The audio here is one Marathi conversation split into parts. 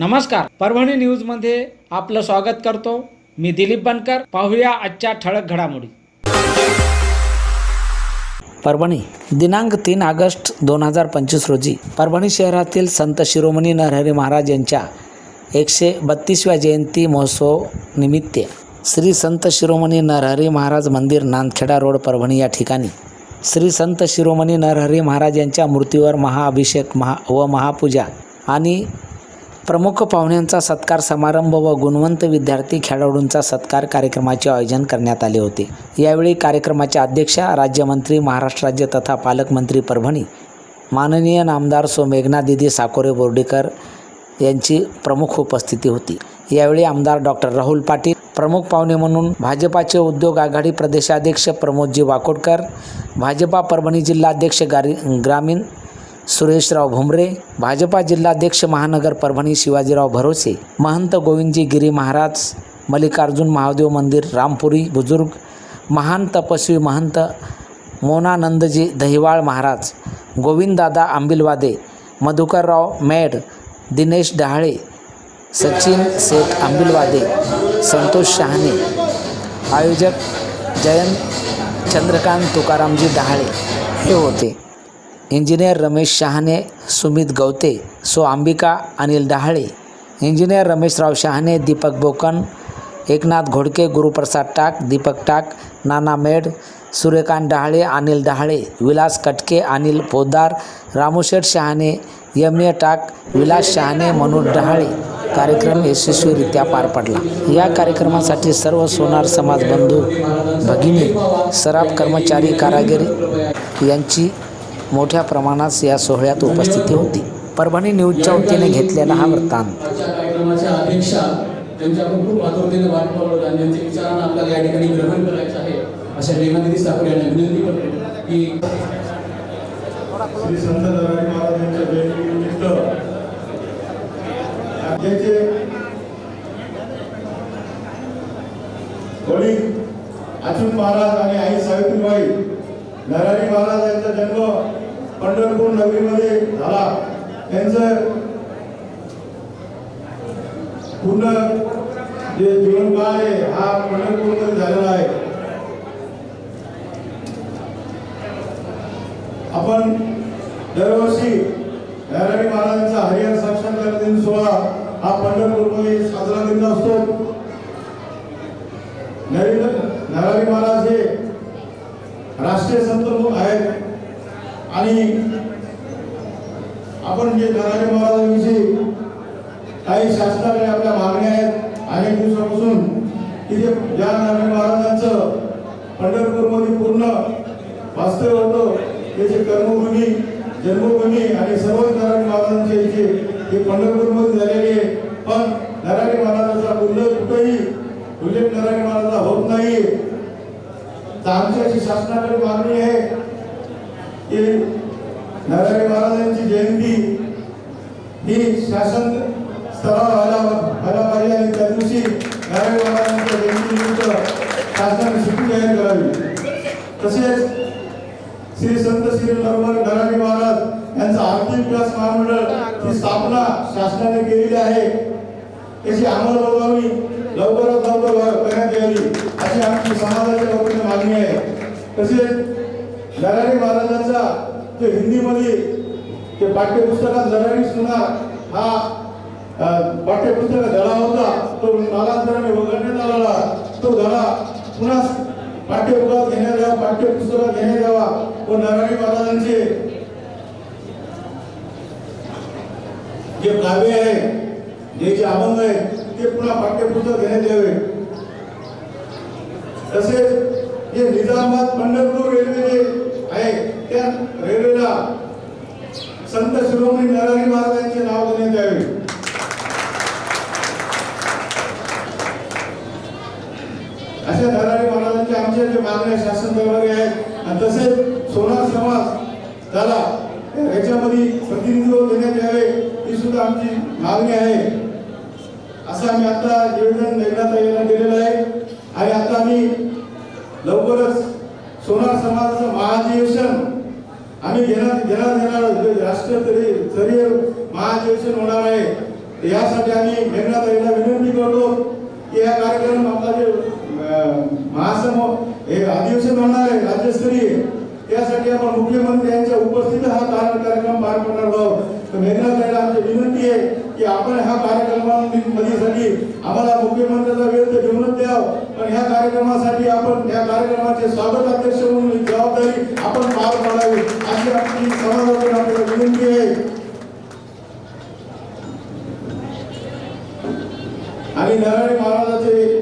नमस्कार. परभणी न्यूजमध्ये आपलं स्वागत करतो. मी दिलीप बनकर. पाहूया आजच्या ठळक घडामोडी. परभणी दिनांक तीन ऑगस्ट दोन हजार पंचवीस रोजी परभणी शहरातील संत शिरोमणी नरहरी महाराज यांच्या एकशे बत्तीसव्या जयंती महोत्सव निमित्त श्री संत शिरोमणी नरहरी महाराज मंदिर नांदखेडा रोड परभणी या ठिकाणी श्री संत शिरोमणी नरहरी महाराज यांच्या मूर्तीवर महाअभिषेक महा व महापूजा आणि प्रमुख पाहुण्यांचा सत्कार समारंभ व गुणवंत विद्यार्थी खेळाडूंचा सत्कार कार्यक्रमाचे आयोजन करण्यात आले होते. यावेळी कार्यक्रमाच्या अध्यक्षा राज्यमंत्री महाराष्ट्र राज्य तथा पालकमंत्री परभणी माननीय नामदार सो मेघना दिदी साकोरे बोर्डीकर यांची प्रमुख उपस्थिती होती. यावेळी आमदार डॉक्टर राहुल पाटील प्रमुख पाहुणे म्हणून भाजपाचे उद्योग आघाडी प्रदेशाध्यक्ष प्रमोदजी वाकोडकर भाजपा परभणी जिल्हाध्यक्ष गारी ग्रामीण सुरेशराव भुमरे भाजपा जिल्हाध्यक्ष महानगर परभणी शिवाजीराव भरोसे महंत गोविंदजी गिरी महाराज मल्लिकार्जुन महादेव मंदिर रामपुरी बुजुर्ग महान तपस्वी महंत मोनानंदजी दहिवाळ महाराज गोविंददादा आंबिलवादे मधुकरराव मेड दिनेश डहाळे सचिन शेख आंबिलवादे संतोष शहाणे आयोजक जयंत चंद्रकांत तुकारामजी डहाळे हे होते. Engineer Ramesh Shahane Sumit Gawate so Ambika Anil Dahale. Engineer Rameshrao Shahane Deepak Bokan Eknath Ghodke Guruprasad Tak Deepak Tak Nana Med Suryakant Dahale Anil Dahale Vilas Katke Anil Poddar Ramusheth Shahane M A Tak Vilas Shahane Manoj Dahale. कार्यक्रम यशस्वीरित्या पार पडला. या कार्यक्रमासाठी सर्व सोनार समाज बंधू भगिनी सराफ कर्मचारी कारागिरी यांची मोठ्या प्रमाणात या सोहळ्यात उपस्थिती होती. परभणी न्यूजच्या वतीने घेतलेला हा वृत्तांत. आजच्या कार्यक्रमाच्या अध्यक्षा त्यांची आपण खूप आतुरतेने वाट पाहतो आणि त्यांच्या विचारांना आपल्याला या ठिकाणी ग्रहण करायचं आहे अशा रेमानिधी ठाकूर यांना विनंती करतो की श्री संत दरारी महाराजांच्या जयंतीनिमित्त राज्याचे वडील अच्युत महाराज आणि आई सावित्रीबाई नरारी महाराज यांचा जन्म पंढरपूर नगरीमध्ये झाला. त्यांचं पूर्ण जे जीवनकाळ आहे हा पंढरपूरमध्ये झालेला आहे. आपण दरवर्षी नरहरी महाराजांचा हरिहर साक्षात्कार दिन सोहळा हा पंढरपूरमध्ये साजरा करीत असतो. नरेंद्र नरहरी महाराज हे राष्ट्रीय संत आहेत. आणि आपण जे नरहरी महाराजांविषयी काही शासनाकडे आपल्या मागण्या आहेत अनेक दिवसापासून की जे ज्या नरहरी महाराजांचं पंढरपूरमध्ये पूर्ण वास्तव्य होतं त्याची कर्मभूमी जन्मभूमी आणि सर्व नरारी महाराजांचे इथे हे पंढरपूरमध्ये झालेले आहे. पण नरारी महाराजाचा उल्लेख कुठेही उल्लेख नरारी महाराजाचा होत नाही तर आमची अशी शासनाकडे मागणी आहे नरारी महाराजांची जयंती ही शासन स्तरावर व्हायला व्हायला पाहिजे आणि त्या दिवशी नरारी महाराजांच्या जयंतीनिमित्त शासनाने सुट्टी जाहीर करावी. तसेच श्री संत श्री नरवर नरारी महाराज यांचा आर्थिक विकास महामंडळ ही स्थापना शासनाने केलेली आहे. त्याची अंमलबजावणी लवकरात लवकर करण्यात यावी अशी आमची समाजाच्या वतीने मागणी आहे. तसेच नरारी महाराजांचा ते हिंदीमध्ये ते पाठ्यपुस्तकात नरारी सुना हा पाठ्यपुस्तक धडा होता. तो कालांतराने वगळण्यात आला तो धडा पुन्हा पाठ्यपुस्तकात घेण्यात यावा पाठ्यपुस्तकात घेण्यात यावा. व नारायणी महाराजांचे जे काव्य आहे जे जे अभंग आहे ते पुन्हा पाठ्यपुस्तक घेण्यात यावे. तसेच जे निजामाबाद पंढरपूर रेल्वेचे त्या रेल्वेला संत शिरोमणी नरहरी महाराजांचे नाव देण्यात यावे. अशा नरारी महाराजांच्या आमच्या जे मागण्या शासन दरबारी आहेत आणि तसेच सोनार समाज त्याला याच्यामध्ये प्रतिनिधित्व देण्यात यावे ही सुद्धा आमची मागणी आहे. असं आम्ही आता निवेदन देण्यात यायला दिलेलं आहे. आणि आता आम्ही लवकरच सोनार समाजाचं महाधिवेशन आम्ही घेणार घेणार घेणार. जे स्तरीय महाधिवेशन होणार आहे यासाठी आम्ही मेघनाताईला विनंती करतो की हा कार्यक्रम आपला जे महासमोर हे अधिवेशन होणार आहे राज्यस्तरीय त्यासाठी आपण मुख्यमंत्री यांच्या उपस्थितीत हा कार्य- कार्यक्रम पार पडणार आहोत तर मेघनाताईला आमची विनंती आहे की आपण ह्या कार्यक्रमामध्ये आम्हाला मुख्यमंत्र्याचा वेळ तर घेऊनच द्यावं ह्या कार्यक्रमासाठी आपण या कार्यक्रमाचे स्वागत अध्यक्ष म्हणून जबाबदारी आपण पार पाडावी. अशी आपली समाजातून आपल्याला विनंती आहे. आणि नरहरी महाराजाचे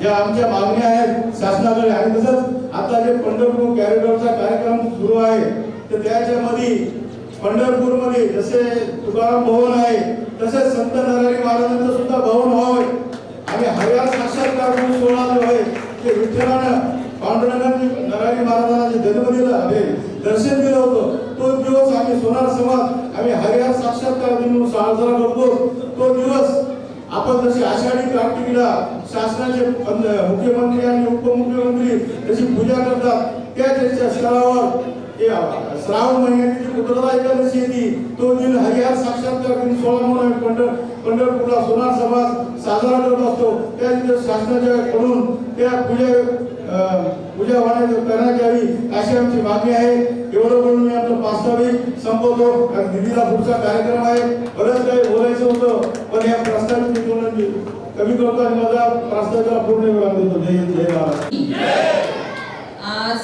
ज्या आमच्या मागण्या आहेत शासनाकडे आणि तसंच आता जे पंढरपूर कॅरिडॉरचा कार्यक्रम सुरू आहे तर त्याच्यामध्ये पंढरपूरमध्ये जसे तुकाराम भवन आहे तसेच संत नरहरी महाराजांचं सुद्धा भवन व्हावं आणि हव्या साक्षात्कार म्हणून सोहळा जो आहे ते विठ्ठलानं पांडुरंगाने नरहरी महाराजांना जे जन्म दिला हे दर्शन दिलं होतं. तो दिवस आम्ही सोनार समाज आम्ही हरिहर साक्षात्कार दिन म्हणून साजरा करतो. तो दिवस आपण जशी आषाढी कार्तिकीला शासनाचे मुख्यमंत्री आणि उपमुख्यमंत्री जशी पूजा करतात त्या त्यांच्या स्थळावर श्रावण महिन्याची जी एकादशी येते तो दिन हरिहर साक्षात्कार दिन सोळा म्हणून पंढर पंढरपूरला सोनार समाज साजरा करत असतो. त्या दिवस शासनाच्या कडून त्या पूजा पूजा होण्या करण्यात यावी अशी आमची मागणी आहे. एवढं बोलून मी आपलं प्रास्ताविक संपवतो. कारण दिदीला पुढचा कार्यक्रम आहे. बरंच काही बोलायचं होतं पण या प्रस्ताविक मी बोलून कमी करतो आणि माझा प्रास्ताविकाला पूर्ण वेळ देतो. जय जय महाराज आज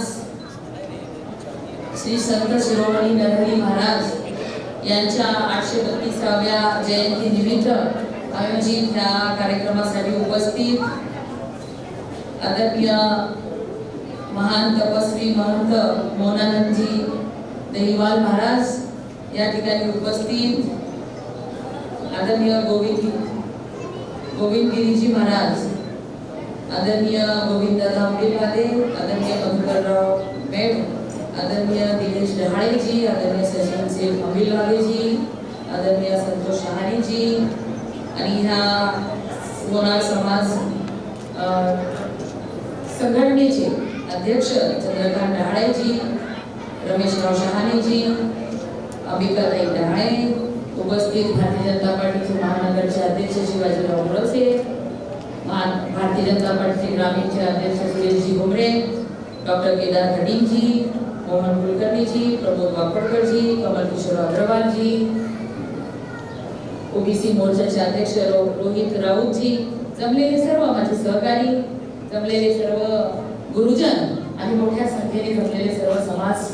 श्री संत शिरोमणी नरहरी महाराज यांच्या आठशे बत्तीसाव्या जयंती निमित्त आयोजित ह्या कार्यक्रमासाठी उपस्थित आदरणीय महान तपस्वी महंत मोनानंदजी दहिवाल महाराज या ठिकाणी उपस्थित आदरणीय गोविंद गोविंदगिरीजी महाराज आदरणीय गोविंद आंबेवाले आदरणीय मधुकरराव मेढ आदरणीय दिनेश डहाणेजी आदरणीय सचिन सेठ अमिलवालेजी आदरणीय संतोष शहाणेजी आणि ह्या सोनार समाज संघटनेचे अध्यक्ष चंद्रकांत डहाळेजी रमेशराव शहाणेजी अंबिकाताई डहाळे उपस्थित भारतीय जनता पार्टीचे महानगरचे अध्यक्ष शिवाजीराव मुळसे मान- भारतीय जनता पार्टीचे ग्रामीणचे अध्यक्ष सुरेशजी घुमरे डॉक्टर केदार खडींजी मोहन कुलकर्णीजी प्रमोद वाकडकरजी कमल किशोर अग्रवालजी ओबीसी मोर्चाचे अध्यक्ष रोहित राऊत जी जमलेले सर्व माझे सहकारी जमलेले सर्व गुरुजन आणि मोठ्या संख्येने जमलेले सर्व समाज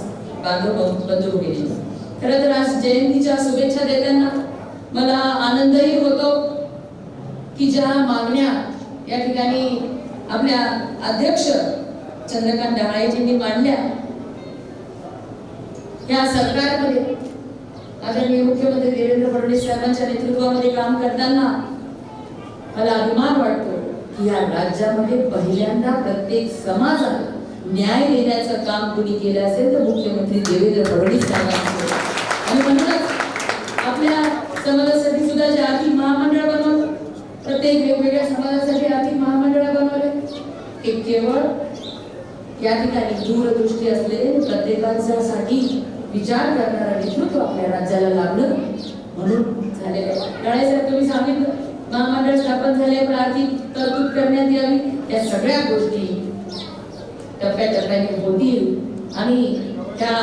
बांधव बंधू भगिनी. खरं तर आज जयंतीच्या शुभेच्छा देताना मला आनंदही होतो की ज्या मागण्या या ठिकाणी आपल्या अध्यक्ष चंद्रकांत डहाळेजींनी मांडल्या या सरकारमध्ये आदरणीय मुख्यमंत्री देवेंद्र फडणवीस साहेबांच्या नेतृत्वामध्ये काम करताना मला अभिमान वाटतो की या राज्यामध्ये पहिल्यांदा प्रत्येक समाजाला न्याय देण्याचं काम कुणी केलं असेल तर मुख्यमंत्री देवेंद्र फडणवीस साहेबांचं. आणि म्हणूनच आपल्या समाजासाठी सुद्धा जे आर्थिक महामंडळ बनवलं प्रत्येक वेगवेगळ्या समाजासाठी आर्थिक महामंडळ बनवले हे केवळ या ठिकाणी दूरदृष्टी असलेले प्रत्येकासाठी विचार करणारं नेतृत्व आपल्या राज्याला लाभलं. म्हणून झालेलं आहे. राणे साहेब तुम्ही सांगितलं महामंडळ स्थापन झाले पण आर्थिक तरतूद करण्यात यावी. त्या सगळ्या गोष्टी टप्प्याटप्प्याने होतील. आणि त्या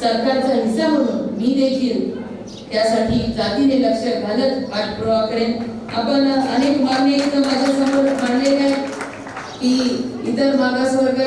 सरकारचा हिस्सा म्हणून मी देखील त्यासाठी जातीने लक्ष घालत पाठपुरावा करेन आपण अनेक मागणी इथं माझ्यासमोर मांडलेल्या आहेत. की इतर मागासवर्ग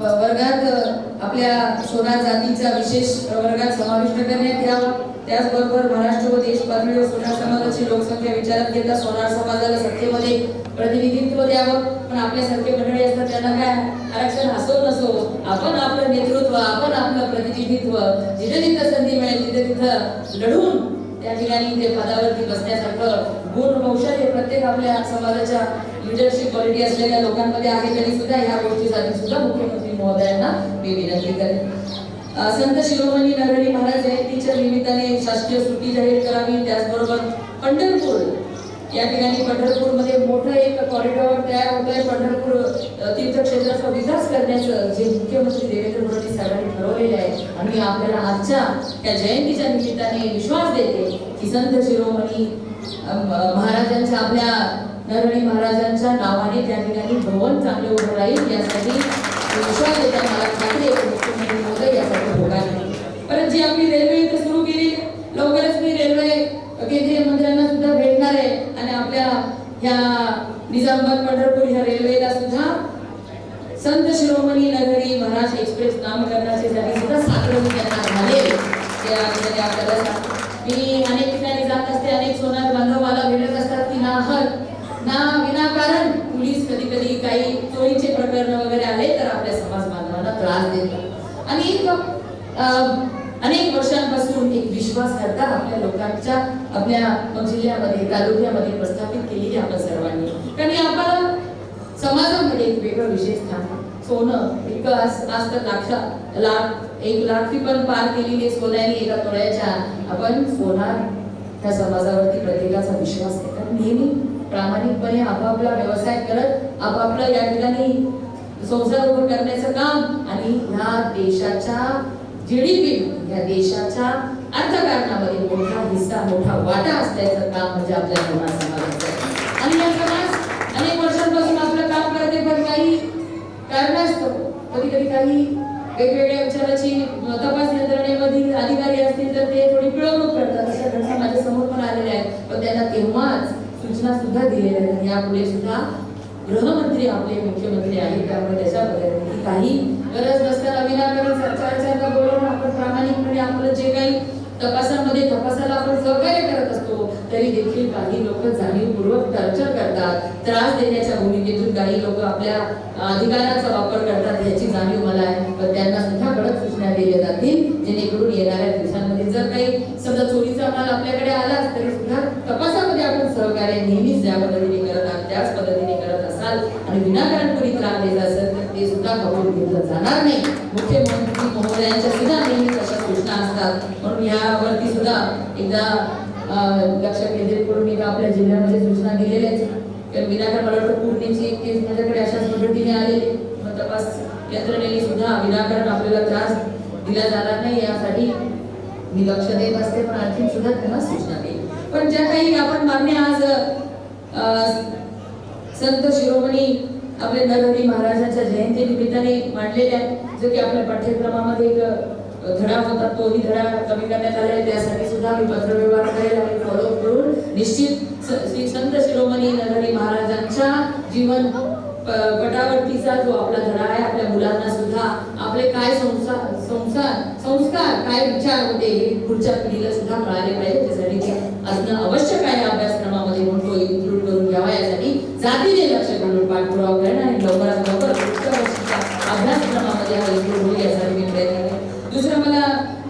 वर्गात आपल्या सोनार जातीचा विशेष वर्गात समाविष्ट करण्यात यावा. त्याचबरोबर महाराष्ट्र व देश पातळीवर सोनार समाजाची लोकसंख्या विचारात घेता सोनार समाजाला सत्तेमध्ये प्रतिनिधित्व द्यावं. पण आपल्यासारखे मंडळी असतात त्यांना काय आरक्षण असो नसो आपण आपलं नेतृत्व आपण आपलं प्रतिनिधित्व जिथे जिथं संधी मिळेल तिथे तिथं लढून त्या ठिकाणी ते पदावरती बसण्यासारखं गुण कौशल्य प्रत्येक आपल्या समाजाच्या लिडरशिप क्वालिटी असलेल्या लोकांमध्ये आहे तरी सुद्धा ह्या गोष्टीसाठी सुद्धा मुख्यमंत्री महोदयांना मी विनंती करेन. संत शिरोमणी नगरी महाराज जयंतीच्या निमित्ताने शासकीय सुट्टी जाहीर करावी त्याचबरोबर पंढरपूर या ठिकाणी पंढरपूरमध्ये मोठं एक कॉरिडॉर तयार होत आहे. पंढरपूर तीर्थक्षेत्राचा विकास करण्याचं जे मुख्यमंत्री देवेंद्र फडणवीस साहेबांनी ठरवलेले आहे आणि मी आपल्याला आजच्या त्या जयंतीच्या निमित्ताने विश्वास देते की संत शिरोमणी महाराजांच्या आपल्या नरणी महाराजांच्या नावाने त्या ठिकाणी भवन चांगले उभं राहील. यासाठी विश्वास देते मला खात्री मुख्यमंत्री महोदय यासाठी होणार नाही. परत जी आपली रेल्वे इथं सुरू केली लवकरच मी रेल्वे केंद्रीय मंत्र्यांना सुद्धा भेटणार आहे आणि आपल्या ह्या निजामाबाद पंढरपूर ह्या रेल्वेला सुद्धा संत शिरोमणी नगरी महाराज एक्सप्रेस नामकरणाचे साठी सुद्धा साकडं त्यांना झाले. ते आपल्याला मी अनेक ठिकाणी जात असते अनेक सोनार बांधव मला भेटत असतात की ना हर ना विनाकारण पोलीस कधी कधी काही चोरीचे प्रकरण वगैरे आले तर आपल्या समाज बांधवांना त्रास देतात. आणि एक अं, अनेक वर्षांपासून एक विश्वास आपल्या लोकांच्या आपल्या जिल्ह्यामध्ये तालुक्यामध्ये प्रस्थापित केलेली आपण सर्वांनी. कारण आपण आपल्याला समाजामध्ये एक वेगळं विशेष स्थान सोनं इतकं आज आज तर लाख लाख एक लाख पण पार केलेली सोन्याने एका तोळ्याच्या. आपण सोनार त्या समाजावरती प्रत्येकाचा विश्वास आहे. कारण नेहमी प्रामाणिकपणे आपापला व्यवसाय करत आपापला या ठिकाणी संसार उभं करण्याचं काम आणि ह्या देशाच्या जीडीपी या देशाच्या अर्थकारणामध्ये मोठा हिस्सा मोठा वाटा असल्याचं काम म्हणजे आपल्या समाज समाजाचं आणि या समाज अनेक वर्षांपासून आपलं काम करते पण काही कारणास्तव कधी कधी काही वेगवेगळ्या विचाराची तपास यंत्रणेमधील अधिकारी असतील तर ते थोडी पिळवणूक करतात. अशा घटना माझ्यासमोर पण आलेल्या आहेत. पण त्यांना तेव्हाच सूचना सुद्धा दिलेल्या आहेत. यापुढे सुद्धा गृहमंत्री आपले मुख्यमंत्री आहेत. त्यामुळे त्याच्या काही गरज नसताना विनाकारण सरकारच्या बोलून जे काही तपासामध्ये तपासाला आपण सहकार्य करत असतो तरी देखील काही लोक जाणीवपूर्वक टर्चर करतात त्रास देण्याच्या भूमिकेतून काही लोक आपल्या अधिकाराचा वापर करतात याची जाणीव मला आहे. पण त्यांना सुद्धा कडक सूचना दिल्या जातील जेणेकरून येणाऱ्या दिवसांमध्ये जर काही समजा चोरीचा माल आपल्याकडे आलाच तरी सुद्धा तपासामध्ये आपण सहकार्य नेहमीच ज्या पद्धतीने करत आहात त्याच पद्धतीने करत असाल आणि विनाकारण कोणी त्रास द्यायचा असेल ते सुद्धा कबूल केलं जाणार नाही. मुख्यमंत्री महोदयांच्या सुद्धा नेहमीच असतात म्हणून यावरती सुद्धा एकदा लक्ष केंद्रित करून मी आपल्या जिल्ह्यामध्ये सूचना दिलेल्याच. आहेत. विनाकारण मला वाटतं पूर्णेची एक केस माझ्याकडे अशाच पद्धतीने आलेली. मग तपास यंत्रणेने सुद्धा विनाकारण आपल्याला त्रास दिला जाणार नाही यासाठी मी लक्ष देत असते. पण आणखी सुद्धा त्यांना सूचना देईल पण ज्या काही आपण मागण्या आज संत शिरोमणी आपले नरहरी महाराजांच्या जयंती निमित्ताने मांडलेल्या जो की आपल्या पाठ्यक्रमामध्ये एक धडा होता तोही धडा कमी करण्यात आला आहे. त्यासाठी सुद्धा मी पत्रव्यवहार करेल आणि फॉलो करून निश्चित श्री संत शिरोमणी नरहरी महाराजांच्या जीवन पटावरतीचा जो आपला धडा आहे आपल्या मुलांना सुद्धा आपले काय संसार संसार संस्कार काय विचार होते हे पुढच्या पिढीला सुद्धा मिळाले पाहिजे. त्यासाठी ते असणं आवश्यक आहे अभ्यासक्रमामध्ये म्हणून तो इन्क्लूड करून घ्यावा. यासाठी जातीने लक्ष करून पाठपुरावा करणं आणि लवकरात लवकर पुढच्या वर्षीच्या अभ्यासक्रमामध्ये हा इन्क्लूड होईल. यासाठी दुसरं मला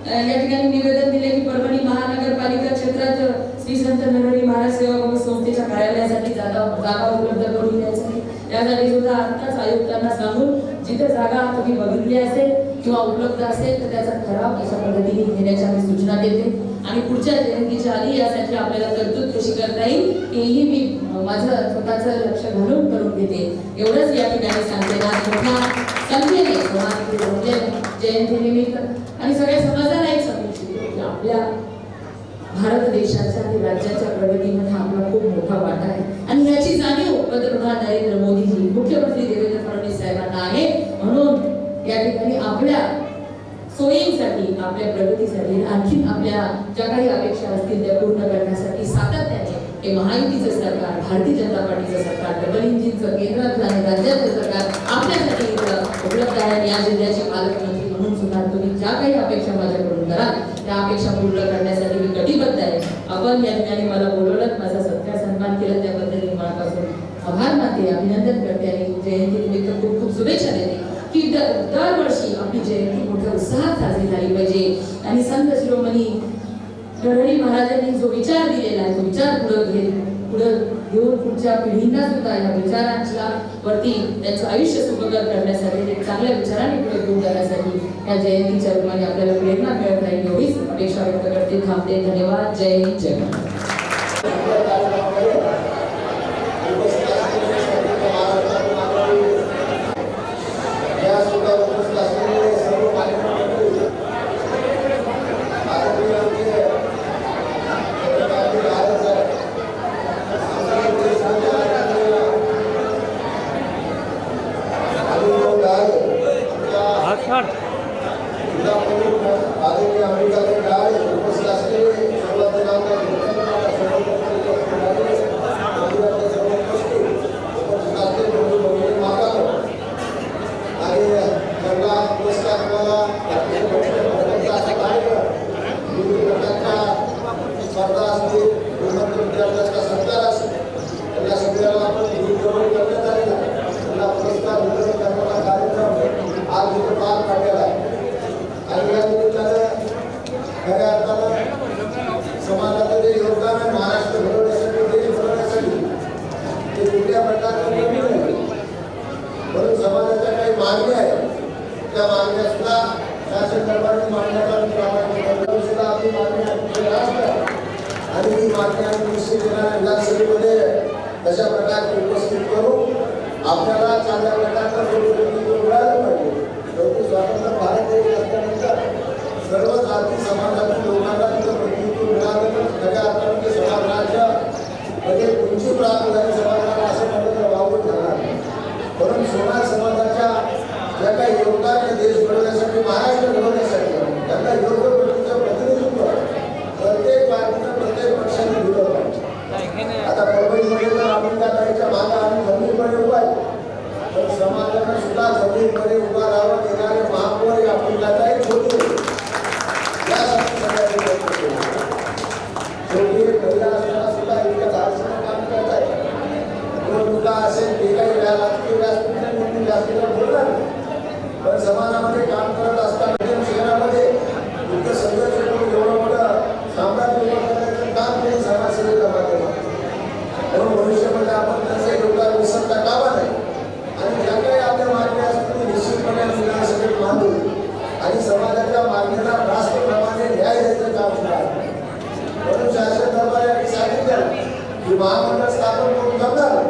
या ठिकाणी निवेदन दिले की परभणी महानगरपालिका क्षेत्रात श्री संत नरहरी महाराज सेवा संस्थेच्या कार्यालयासाठी जागा जागा उपलब्ध करून द्यायसाठी त्यासाठी सुद्धा आत्ताच आयुक्तांना सांगून जिथे जागा तुम्ही बघितली असेल किंवा उपलब्ध असेल तर त्याचा ठराव अशा पद्धतीने घेण्याच्या मी सूचना देते. आणि पुढच्या जयंतीच्या आधी यासाठी आपल्याला तरतूद कशी करता येईल हेही मी माझं स्वतःचं लक्ष घालून करून घेते एवढंच या ठिकाणी सांगते. ना संख्येने जयंती निमित्त आणि सगळ्या समाजाला एक सांगू की म्हणजे आपल्या भारत देशाच्या आणि राज्याच्या प्रगतीमध्ये आपला खूप मोठा वाटा आहे. आणि याची जाणीव पंतप्रधान नरेंद्र मोदीजी मुख्यमंत्री देवेंद्र फडणवीस साहेबांना आहे. म्हणून या ठिकाणी आपल्या सोयींसाठी आपल्या प्रगतीसाठी आणखी आपल्या ज्या काही अपेक्षा असतील त्या पूर्ण करण्यासाठी सातत्याने हे महायुतीचं सरकार भारतीय जनता पार्टीचं सरकार डबल इंजिनचं केंद्रातलं आणि राज्यातलं सरकार आपल्यासाठी इथं उपलब्ध आहे. आणि या जिल्ह्याचे पालकमंत्री म्हणून सुद्धा तुम्ही ज्या काही अपेक्षा माझ्याकडून कराल त्या अपेक्षा पूर्ण करण्यासाठी मी कटिबद्ध आहे. आपण या ठिकाणी मला बोलवलं माझा सत्कार सन्मान केला त्याबद्दल मी मनापासून आभार मानते अभिनंदन करते आणि जयंती निमित्त खूप खूप शुभेच्छा देते की द- दरवर्षी आपली जयंती मोठ्या उत्साहात साजरी झाली पाहिजे. आणि संत शिरोमणी गडहरी महाराजांनी जो विचार दिलेला आहे तो विचार पुढं घेत पुढं घेऊन पुढच्या पिढींना सुद्धा या विचारांच्या वरती त्यांचं आयुष्य सुखकर करण्यासाठी ते चांगल्या विचारांनी पुढे घेऊन जाण्यासाठी या जयंतीच्या रूपाने आपल्याला प्रेरणा मिळत राहील एवढीच अपेक्षा व्यक्त करते. थांबते. धन्यवाद. जय हिंद. जय महाराष्ट्र. સર मागण्या सुद्धा शासन दरबारून सुद्धा आपली मागणी असतात आणि ही मागणी आम्ही निश्चित विधानसभेमध्ये प्रकारे उपस्थित करू. आपल्याला चांगल्या प्रकारचा मिळायला पाहिजे. परंतु स्वातंत्र्य भारत देश सर्व जाती समाजाला महाराष्ट्र घडवण्यासाठी त्यांना योग्य पद्धतीचं प्रतिनिधित्व प्रत्येक पार्टीनं प्रत्येक पक्षाने दिलं पाहिजे. आता परभणीमध्ये तर आंबेडकरांच्या मागा आम्ही जमिनीकडे उभा आहे. पण समाजानं सुद्धा जमिनीकडे उभा राहावं देणारे महा आपण त्यांचा योगदान कामा नाही आणि ज्या काही आपल्या सगळे मानू आणि समाजाच्या मागणीला रास्त प्रमाणे न्याय द्यायचं काम सुद्धा म्हणून शासन सांगितलं की महामंडळ स्थापन करून करणार